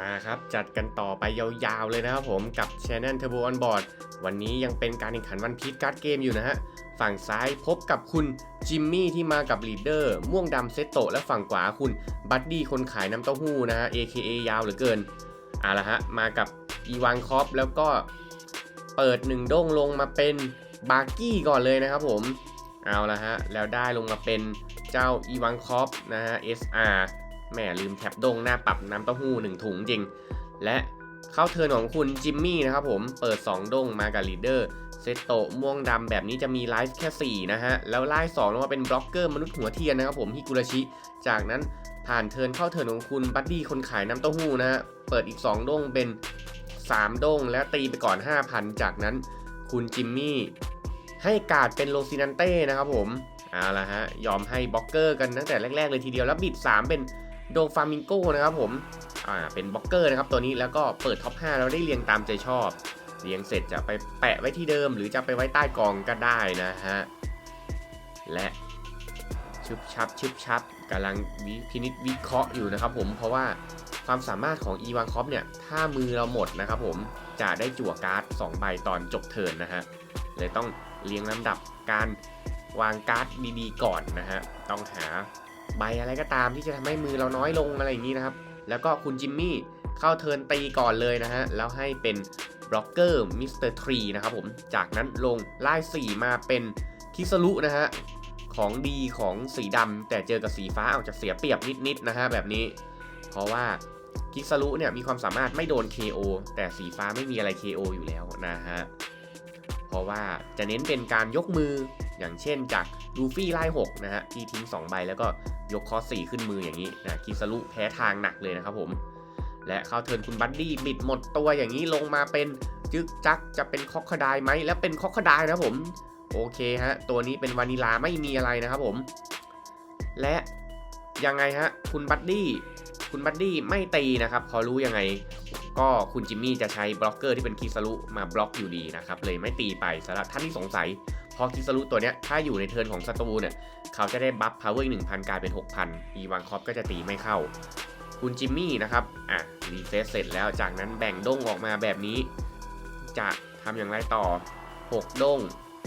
มาครับ จัดกันต่อไปยาวๆเลยนะครับผมกับ Channel Turbo On Board วันนี้ยังเป็นการแข่งขันวันพี e การ์ดเกมอยู่นะฮะ ฝั่งซ้ายพบกับคุณจิมมี่ที่มากับลีดเดอร์ม่วงดำเซตโตะและฝั่งขวาคุณบัดดี้คนขายน้ำเต้าหู้นะฮะ AKA ยาวเหลือเกินเอาละฮะ มากับอีวานคอปแล้วก็เปิดหนึ่งด้งลงมาเป็นบาร์กี้ก่อนเลยนะครับผมเอาละฮะ แล้วได้ลงมาเป็นเจ้าอีวานคอปนะฮะ SR แหม่ลืมแท็บดงหน้าปรับน้ำเต้าหู้หนึ่งถุงจริง และเข้าเทินของคุณจิมมี่นะครับผมเปิด 2 ดงมากับลีดเดอร์เซโตะม่วงดำแบบนี้จะมีไลฟ์แค่ 4 นะฮะ แล้วไล่2ลงมาเป็นบล็อกเกอร์มนุษย์หัวเทียนนะครับผมฮิกุราชิ จากนั้นผ่านเทินเข้าเทินของคุณบัดดี้คนขายน้ำเต้าหู้นะฮะเปิดอีก 2 ดงเป็น 3 ดงแล้วตีไปก่อน 5,000 จากนั้นคุณจิมมี่ให้การ์ดเป็นโลซินันเต้นะครับผมเอาละฮะ ยอมให้บล็อกเกอร์กันตั้งแต่แรก ๆ เลยทีเดียว แล้วบิด 3 เป็น โดฟามิงโกนะครับผม อ่า เป็นบล็อกเกอร์นะครับตัวนี้แล้วก็เปิดท็อป 5 แล้วได้เรียงตามใจชอบ เรียงเสร็จจะไปแปะไว้ที่เดิม หรือจะไปไว้ใต้กองก็ได้นะฮะ และชึบชับชึบชับกำลังวิพินิจวิเคราะห์อยู่นะครับผม เพราะว่าความสามารถของอีวานคอปเนี่ย ถ้ามือเราหมดนะครับผม จะได้จั่วการ์ด2ใบตอนจบเทิร์นนะฮะ เลยต้องเรียงลำดับการวางการ์ดดีๆ ก่อนนะฮะ ต้องหา ใบอะไรก็ตามที่จะทำให้มือเราน้อยลงอะไรอย่างนี้นะครับ แล้วก็คุณจิมมี่เข้าเทินตีก่อนเลยนะฮะ แล้วให้เป็นบล็อกเกอร์มิสเตอร์ทรีนะครับผม จากนั้นลงไล่สีมาเป็นคิสรุนะฮะ ของดีของสีดำแต่เจอกับสีฟ้าอาจจะเสียเปรียบนิดๆนะฮะแบบนี้ เพราะว่าคิสรุเนี่ยมีความสามารถไม่โดน KO แต่สีฟ้าไม่มีอะไร KO อยู่แล้วนะฮะ เพราะว่าจะเน้นเป็นการยกมือ อย่างเช่นจากลูฟี่ไล่6นะฮะที่ทิ้ง 2 ใบแล้วก็ยกคอส4ขึ้นมืออย่างนี้นะคิสรุแพ้ทางหนักเลยนะครับผม และเข้าเทิร์นคุณบัดดี้บิดหมดตัวอย่างนี้ลงมาเป็นจึกจักจะเป็นคอกคดายไหมแล้วเป็นคอกคดายนะผมโอเคฮะตัวนี้เป็นวานิลาไม่มีอะไรนะครับผม และยังไงฮะคุณบัดดี้คุณบัดดี้ไม่ตีนะครับพอรู้ยังไง ก็คุณจิมมี่จะใช้บล็อกเกอร์ที่เป็นคิสรุมาบล็อกอยู่ดีนะครับเลยไม่ตีไปสำหรับท่านที่สงสัย พอคิสรุตัวเนี้ยถ้าอยู่ในเทิร์นของศัตรูเนี่ย เขาจะได้บัฟพาวเวอร์อีกหนึ่งพันกลายเป็น6,000อีวานคอปก็จะตีไม่เข้า คุณจิมมี่นะครับ อะ รีเฟซเสร็จแล้วจากนั้นแบ่งด้งออกมาแบบนี้ จะทำอย่างไรต่อ 6 ด้ง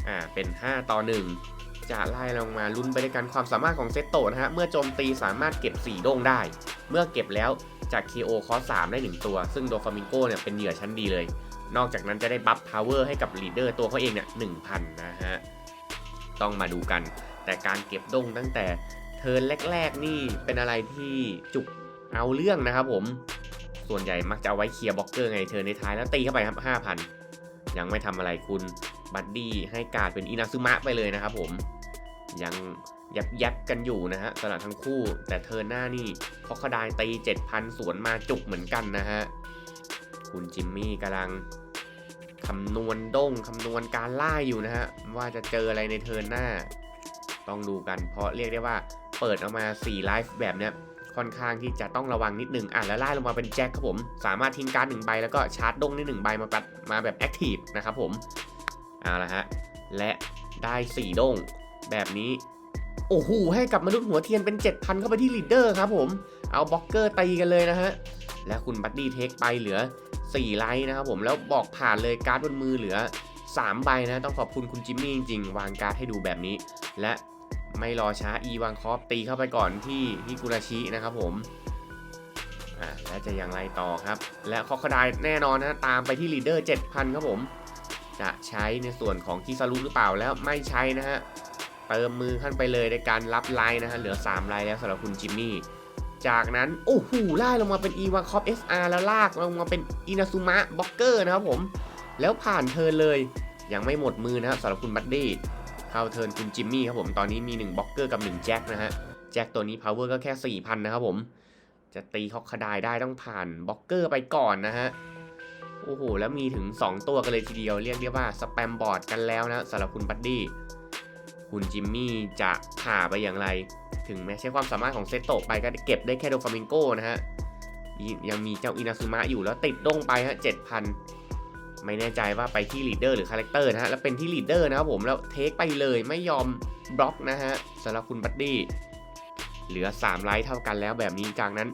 อ่า เป็น 5 ต่อ 1 จะไล่ลงมาลุ้นไปด้วยกันความสามารถของเซตโตนะฮะ เมื่อโจมตีสามารถเก็บ 4 ด้งได้ เมื่อเก็บแล้วจาก KO คอส3ได้ 1 ตัว ซึ่งโดฟามิงโกเนี่ยเป็นเหยื่อชั้นดีเลย นอกจากนั้นจะได้บัฟพาวเวอร์ให้กับลีดเดอร์ตัวเขาเองเนี่ย1,000นะฮะ ต้องมาดูกัน แต่การเก็บด้งตั้งแต่เทิร์นแรก ๆ นี่เป็นอะไรที่จุกเอาเรื่องนะครับผม ส่วนใหญ่มักจะเอาไว้เคลียร์บล็อกเกอร์ไงเทิร์นในท้ายแล้วตีเข้าไปครับ5,000 ยังไม่ทำอะไรคุณบัดดี้ให้การ์ดเป็นอินาซึมะไปเลยนะครับผมยังยับยับกันอยู่นะฮะสำหรับทั้งคู่ แต่เทิร์นหน้านี่พอคดายตี 7,000 สวนมาจุกเหมือนกันนะฮะ คุณจิมมี่กำลัง คำนวณด้งคำนวณการล่าอยู่นะฮะว่าจะเจออะไรในเทิร์นหน้า ต้องดูกัน เพราะเรียกได้ว่าเปิดออกมา4ไลฟ์แบบเนี้ยค่อนข้างที่จะต้องระวังนิดนึงอะแล้วไล่ลงมาเป็นแจ็คครับผม สามารถทิ้งการ์ดหนึ่งใบแล้วก็ชาร์จด้งได้หนึ่งใบมาปัดมาแบบแอคทีฟนะครับผมเอาละฮะและได้4ด้งแบบนี้ โอ้โหให้กับมนุษย์หัวเทียนเป็น 7,000 เข้าไปที่ลีดเดอร์ครับผม เอาบล็อกเกอร์ตีกันเลยนะฮะ และคุณบัดดี้เทคไปเหลือ 4 ไลท์นะครับผมแล้วบอกผ่านเลยการ์ดบนมือเหลือ 3 ใบนะต้องขอบคุณคุณจิมมี่จริงๆ วางการ์ดให้ดูแบบนี้ และไม่รอช้าอีวางคอฟตีเข้าไปก่อนที่ฮิกุราชินะครับผมอ่าแล้วจะอย่างไรต่อครับ และคอคดายแน่นอนนะตามไปที่ลีดเดอร์7,000 ครับผม จะใช้ในส่วนของคิซารุหรือเปล่าแล้วไม่ใช้นะฮะ เติมมือขั้นไปเลยในการรับไลน์นะฮะ เหลือ 3 ไลน์แล้วสำหรับคุณจิมมี่ จากนั้น โอ้โหไล่ลงมาเป็นอีวาคอป SR แล้วลากลงมาเป็นอินาซุมะบ็อกเกอร์นะครับผม แล้วผ่านเทินเลย ยังไม่หมดมือนะครับสำหรับคุณบัดดี้เข้าเทินคุณจิมมี่ครับผมตอนนี้มี1บ็อกเกอร์กับ1แจ็คนะฮะแจ็คตัวนี้ power ก็แค่ 4,000 นะครับผม จะตีฮอกคดายได้ต้องผ่านบ็อกเกอร์ไปก่อนนะฮะโอ้โหแล้วมีถึง 2 ตัวกันเลยทีเดียวเรียกได้ว่าสแปมบอร์ดกันแล้วนะสำหรับคุณบัดดี้ คุณจิมมี่จะผ่าไปอย่างไร ถึงแม้ใช้ความสามารถของเซตโตะไปก็เก็บได้แค่โดฟามิงโกนะฮะ ยังมีเจ้าอินาซึมะอยู่แล้วติดด้งไปฮะ7,000ไม่แน่ใจว่าไปที่ลีดเดอร์หรือคาแรคเตอร์นะฮะ แล้วเป็นที่ลีดเดอร์นะครับผม แล้วเทคไปเลยไม่ยอมบล็อกนะฮะสำหรับคุณบัดดี้เหลือ 3 ไลท์เท่ากันแล้วแบบนี้จากนั้น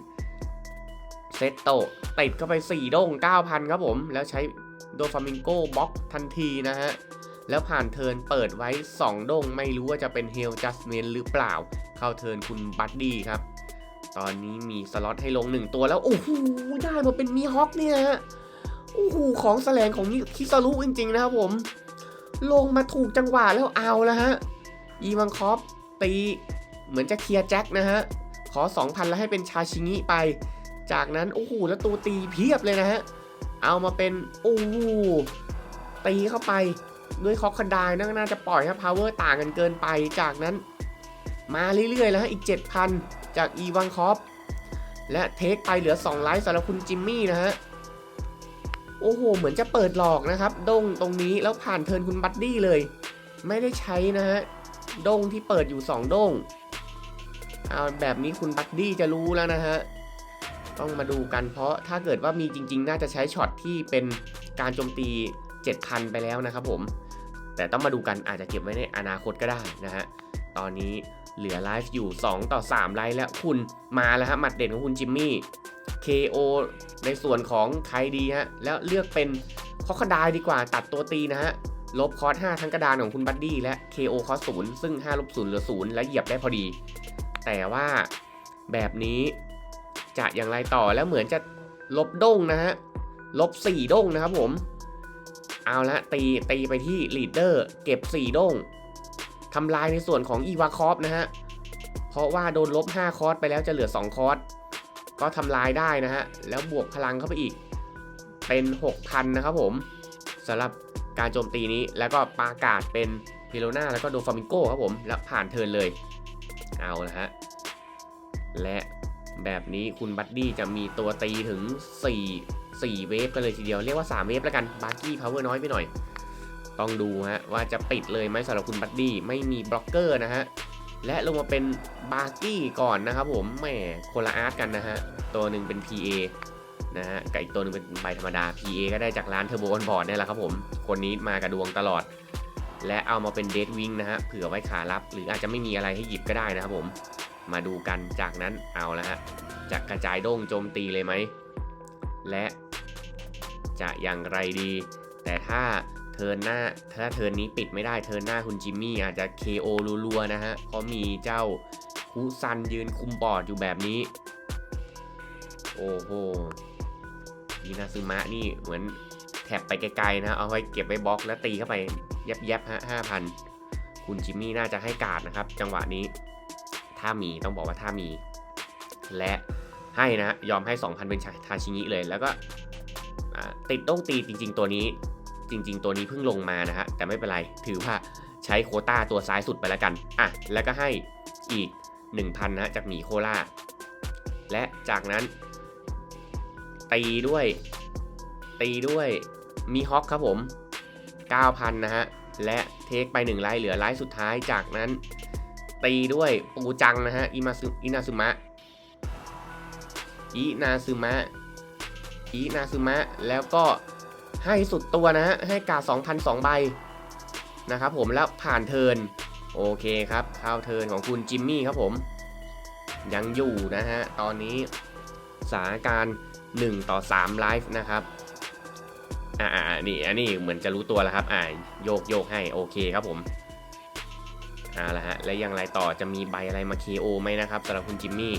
เซตโตะติดเข้าไป 4 ด้ง 9,000 ครับผม แล้วใช้โดฟามิงโกบล็อกทันทีนะฮะ แล้วผ่านเทินเปิดไว้2ด้งไม่รู้ว่าจะเป็นเฮลจัสเมนหรือเปล่า เข้าเทินคุณบัดดี้ครับ ตอนนี้มีสล็อตให้ลง 1 ตัวแล้ว โอ้โหได้มาเป็นมีฮอคเนี่ยฮะโอ้โหของแสลงของคิซารุจริงๆนะครับผม ลงมาถูกจังหวะแล้วเอาแล้วฮะอีวังคอฟตีเหมือนจะเคลียร์แจ็คนะฮะ ขอ 2,000 แล้วให้เป็นชาชิงิไป จากนั้น โอ้โห แล้วตัวตีเพียบเลยนะฮะ เอามาเป็น โอ้โหตีเข้าไป ด้วยคอคดน่าน่าจะปล่อยครับพาวเวอร์ต่างกันเกินไปจากนั้น มาเรื่อยๆแล้วฮะอีก 7,000 จากอีวังคอฟและเทคไปเหลือ 2 ไลท์สำหรับคุณจิมมี่นะฮะ โอ้โห เหมือนจะเปิดหลอกนะครับด้งตรงนี้แล้วผ่านเทินคุณบัดดี้เลย ไม่ได้ใช้นะฮะด้งที่เปิดอยู่ 2ด้งเอาแบบนี้คุณบัดดี้จะรู้แล้วนะฮะ ต้องมาดูกันเพราะถ้าเกิดว่ามีจริง ๆ น่าจะใช้ช็อตที่เป็นการโจมตี 7,000 ไปแล้วนะครับผม แต่ต้องมาดูกันอาจจะเก็บไว้ในอนาคตก็ได้นะฮะ ตอนนี้เหลือไลฟ์อยู่ 2 ต่อ 3 ไลฟ์แล้วคุณมาแล้วฮะหมัดเด่นของคุณจิมมี่ KO ในส่วนของใครดีฮะ แล้วเลือกเป็นคอคดายดีกว่าตัดตัวตีนะฮะ ลบคอร์ส5ทั้งกระดานของคุณบัดดี้และ KO คอร์ส0ซึ่ง5ลบ0เหลือ0และเหยียบได้พอดี แต่ว่าแบบนี้จะอย่างไรต่อแล้วเหมือนจะลบด้งนะฮะลบ4ด้งนะครับผม เอาละตีตีไปที่ลีดเดอร์เก็บ 4 ด้งทำลายในส่วนของอีวาคอฟนะฮะ เพราะว่าโดนลบ 5 คอร์สไปแล้วจะเหลือ 2 คอร์สก็ทำลายได้นะฮะ แล้วบวกพลังเข้าไปอีก เป็น 6,000 นะครับผมสำหรับการโจมตีนี้แล้วก็ปากาศเป็นพิโลนาแล้วก็โดฟามิงโกครับผม แล้วผ่านเทินเลย เอาละฮะ และแบบนี้คุณบัดดี้จะมีตัวตีถึง 4 4 เวฟกันเลยทีเดียว เรียกว่า 3 เวฟแล้วกันบาร์กี้พาวเวอร์น้อยไปหน่อย ต้องดูฮะว่าจะปิดเลยไหมสำหรับคุณบัดดี้ไม่มีบล็อกเกอร์นะฮะ และลงมาเป็นบาร์กี้ก่อนนะครับผมแหมคนละอาร์ตกันนะฮะ ตัวหนึ่งเป็น PA นะฮะกับอีกตัวหนึงเป็นใบธรรมดา PA ก็ได้จากร้านเทอร์โบออนบอร์ดนี่แหละครับผม คนนี้มากับดวงตลอด และเอามาเป็นเดดวิงนะฮะ เผื่อไว้ขารับ หรืออาจจะไม่มีอะไรให้หยิบก็ได้นะครับผม มาดูกันจากนั้นเอาละฮะ จะกระจายโด่งโจมตีเลยไหม และ จะอย่างไรดี แต่ถ้าเทินหน้าถ้าเทินนี้ปิดไม่ได้เทินหน้าคุณจิมมี่อาจจะ KO รัวๆนะฮะเพราะมีเจ้าคุซันยืนคุมบอร์ดอยู่แบบนี้ โอ้โหยีนาซึมะนี่เหมือนแท็บไปไกลๆนะเอาไว้เก็บไว้บล็อกแล้วตีเข้าไปแยบๆฮะห้าพันคุณจิมมี่น่าจะให้การ์ดนะครับ จังหวะนี้ ถ้ามีต้องบอกว่าถ้ามี และให้นะยอมให้ 2,000 เป็นทาชิงิเลย แล้วก็ ติดต้องตีจริง ๆ ตัวนี้ จริง ๆ ตัวนี้เพิ่งลงมานะฮะแต่ไม่เป็นไรถือว่าใช้โคต้าตัวซ้ายสุดไปแล้วกันอะแล้วก็ให้อีก 1,000นะจากหมีโคล่าและจากนั้น ตีด้วย ตีด้วยมีฮอคครับผม 9,000 นะฮะ และเทคไป1ไลท์เหลือไลท์สุดท้ายจากนั้น ตีด้วยปูจังนะฮะอิมาซึอินาซึมะอินาซึมะ อินาซึมะ แล้วก็ให้สุดตัวนะฮะ ให้กา2,002 ใบนะครับผมแล้วผ่านเทินโอเคครับเข้าเทินของคุณจิมมี่ครับผม ยังอยู่นะฮะ ตอนนี้สถานการณ์1ต่อ3ไลฟ์นะครับอ่าอ่านี่อันนี้เหมือนจะรู้ตัวแล้วครับอ่าโยกโยกให้โอเคครับผมเอาละฮะและยังไรต่อจะมีใบอะไรมา KO ไหมนะครับสำหรับคุณจิมมี่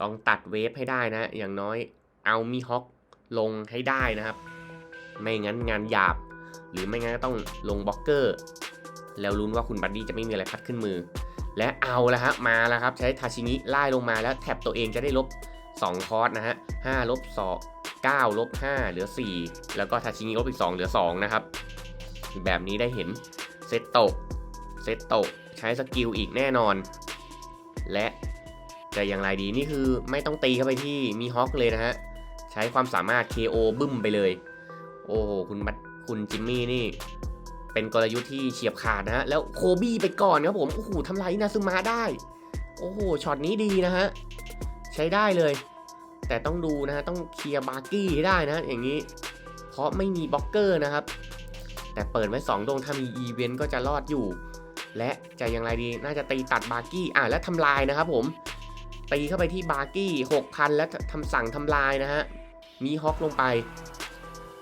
ต้องตัดเวฟให้ได้นะ อย่างน้อย เอามีฮอคลงให้ได้นะครับ ไม่งั้นงานหยาบ หรือไม่งั้นก็ต้องลงบล็อกเกอร์ แล้วลุ้นว่าคุณบัดดี้จะไม่มีอะไรพัดขึ้นมือ และเอาและฮะมาแล้วครับ ใช้ทาชิงิไล่ลงมาแล้วแท็บตัวเองจะได้ลบ 2 คอร์สนะฮะ5ลบ2 9ลบ5เหลือ 4 แล้วก็ทาชิงิลบอีก 2 เหลือ 2 นะครับ แบบนี้ได้เห็นเซตโตเซตโตใช้สกิลอีกแน่นอน และจะอย่างไรดีนี่คือไม่ต้องตีเข้าไปที่มีฮอคเลยนะฮะ ช้ความสามารถ KO บึ้มไปเลย โอ้โหคุณบัดคุณจิมมี่นี่ เป็นกลยุทธ์ที่เฉียบขาดนะฮะ แล้วโคบี้ไปก่อนครับผม โอ้โหทำลายนาซึมะได้ โอ้โหช็อตนี้ดีนะฮะ ใช้ได้เลย แต่ต้องดูนะฮะ ต้องเคลียร์บาร์กี้ให้ได้นะอย่างนี้ เพราะไม่มีบล็อกเกอร์นะครับ แต่เปิดไว้2ดงถ้ามีอีเวนต์ก็จะรอดอยู่ และจะอย่างไรดีน่าจะตีตัดบาร์กี้อะและทำลายนะครับผมตีเข้าไปที่บาร์กี้ 6,000 แล้วทำสั่งทำลายนะฮะ มีฮอกลงไป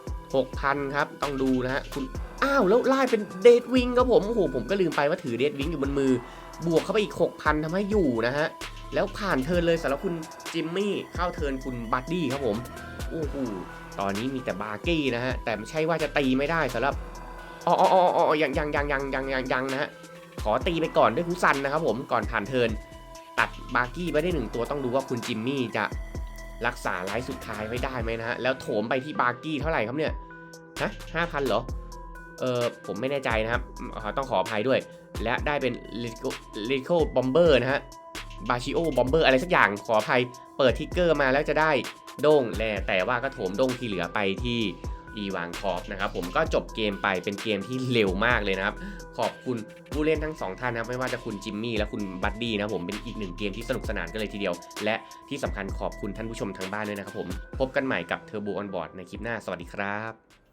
6,000 ครับ ต้องดูนะฮะคุณอ้าว แล้วไล่เป็นเดดวิงครับผม โอ้โห ผมก็ลืมไปว่าถือเดดวิงอยู่บนมือ บวกเข้าไปอีก 6,000ทำให้อยู่นะฮะ แล้วผ่านเทินเลยสำหรับคุณจิมมี่เข้าเทินคุณบัดดี้ครับผม โอ้โห ตอนนี้มีแต่บาร์กี้นะฮะ แต่ไม่ใช่ว่าจะตีไม่ได้สำหรับอ๋ออ๋ออ๋ออ๋อยังยังยังยังยังยังยังนะฮะ ขอตีไปก่อนด้วยคุณซันนะครับผม ก่อนผ่านเทินตัดบาร์กี้ไปได้หนึ่งตัวต้องดูว่าคุณจิมมี่จะ รักษาไลฟ์สุดท้ายไว้ได้ไหมนะฮะ แล้วโถมไปที่บาร์กี้เท่าไหร่ครับเนี่ยฮะห้าพันเหรอ เออผมไม่แน่ใจนะครับเอ่อต้องขออภัยด้วย และได้เป็นลิโก้บอมเบอร์นะฮะบาชิโอบอมเบอร์อะไรสักอย่างขออภัยเปิดทิกเกอร์มาแล้วจะได้โด้งแลแต่ว่าก็โถมโด้งที่เหลือไปที่ อีวางคอฟนะครับผมก็จบเกมไปเป็นเกมที่เร็วมากเลยนะครับ ขอบคุณผู้เล่นทั้งสองท่านนะครับไม่ว่าจะคุณจิมมี่และคุณบัดดี้นะผมเป็นอีกหนึ่งเกมที่สนุกสนานกันเลยทีเดียว และที่สำคัญขอบคุณท่านผู้ชมทางบ้านด้วยนะครับผมพบกันใหม่กับเทอร์โบออนบอร์ดในคลิปหน้าสวัสดีครับ